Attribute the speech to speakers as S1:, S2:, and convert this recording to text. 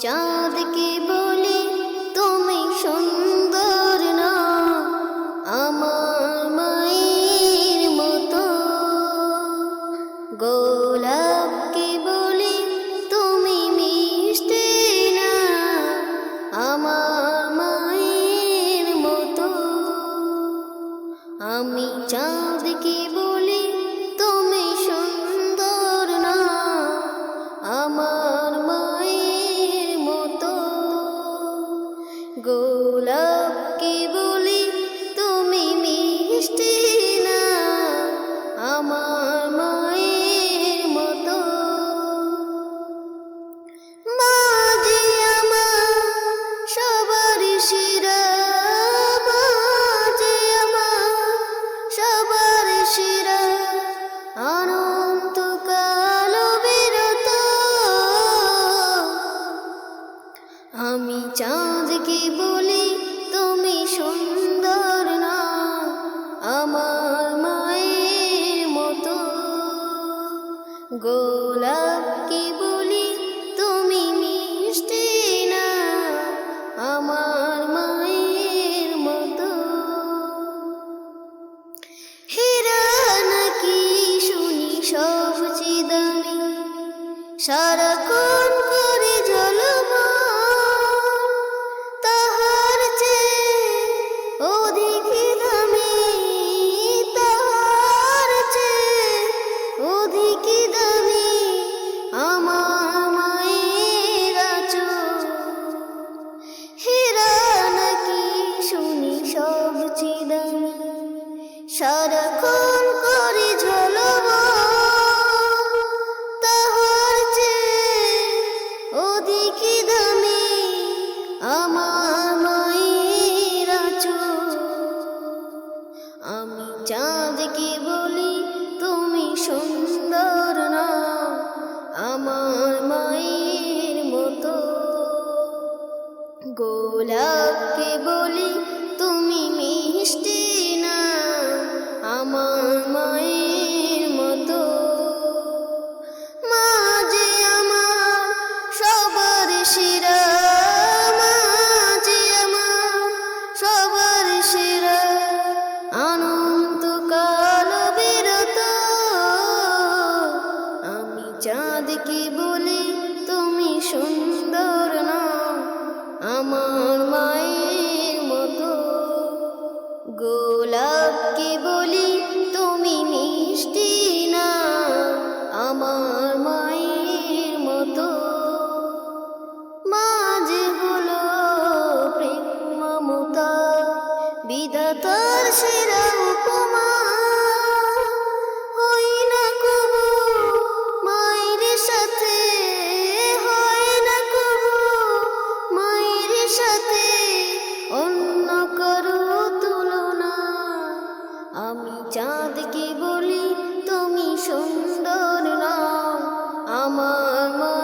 S1: চাঁদকে বলি গোলাপকে বলি সর গোলাপকে বলি তুমি মিষ্টি না, আমার মায়ের মতো। মাঝে আমার সবার শিরা, মাঝে আমার সবার শিরা অনন্ত কাল বিরত। আমি চাঁদকে বলি তুমি সুন্দর না আমার মায়ের মতো। গোলাপকে বলি তুমি মিষ্টি না, আমার মায়ের মতো। মাঝে হলো প্রেম মমতা, বিধাতার সেরা উপমা। আমি চাঁদকে বলি তুমি সুন্দর না আমার